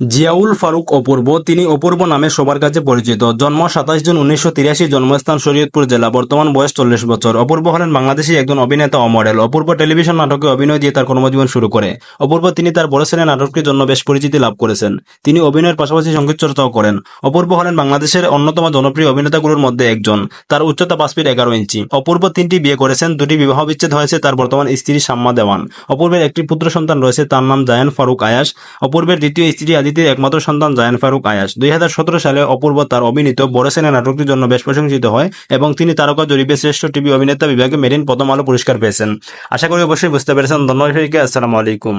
জিয়াউল ফারুক অপূর্ব। তিনি অপূর্ব নামে সবার কাছে পরিচিত। জন্ম সাতাশ জুন উনিশশো তিরাশি, জন্মস্থান শরীয়তপুর জেলা, বর্তমান বয়স চল্লিশ বছর। অপূর্ব হলেন বাংলাদেশি একজন অভিনেতা ও মডেল অপূর্ব টেলিভিশন নাটকে অভিনয় দিয়ে তার কর্মজীবন শুরু করে। অপূর্ব তিনি তার বড় ছেলে নাটকটির জন্য বেশ পরিচিতি লাভ করেছেন। তিনি অভিনয়ের পাশাপাশি সংগীত চর্চাও করেন। অপূর্ব হলেন বাংলাদেশের অন্যতম জনপ্রিয় অভিনেতাগুলোর মধ্যে একজন। তার উচ্চতা পাঁচ ফিট এগারো ইঞ্চি। অপূর্ব তিনটি বিয়ে করেছেন। দুটি বিবাহ বিচ্ছেদ হয়েছে তার বর্তমান স্ত্রী সাম্মা দেওয়ান। অপূর্বের একটি পুত্র সন্তান রয়েছে, তার নাম জায়ান ফারুক আয়াস। অপূর্বের দ্বিতীয় স্ত্রী আদিতির একমাত্র সন্তান জায়ান ফারুক আয়াস। দুই হাজার সতেরো সালে অপূর্ব তার অভিনীত বড়সেনা নাটকটির জন্য বেশ প্রশংসিত হয় এবং তিনি তারকা জরিপে শ্রেষ্ঠ টিভি অভিনেতা বিভাগে মেরিন প্রথম আলো পুরস্কার পেয়েছেন। আশা করি অবশ্যই বুঝতে পেরেছেন। ধন্যবাদ। আসসালামু আলাইকুম।